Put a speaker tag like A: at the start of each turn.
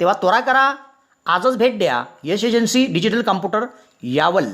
A: तेव्हा त्वरा करा आजच भेट द्या. Yash agency digital computer Yawal.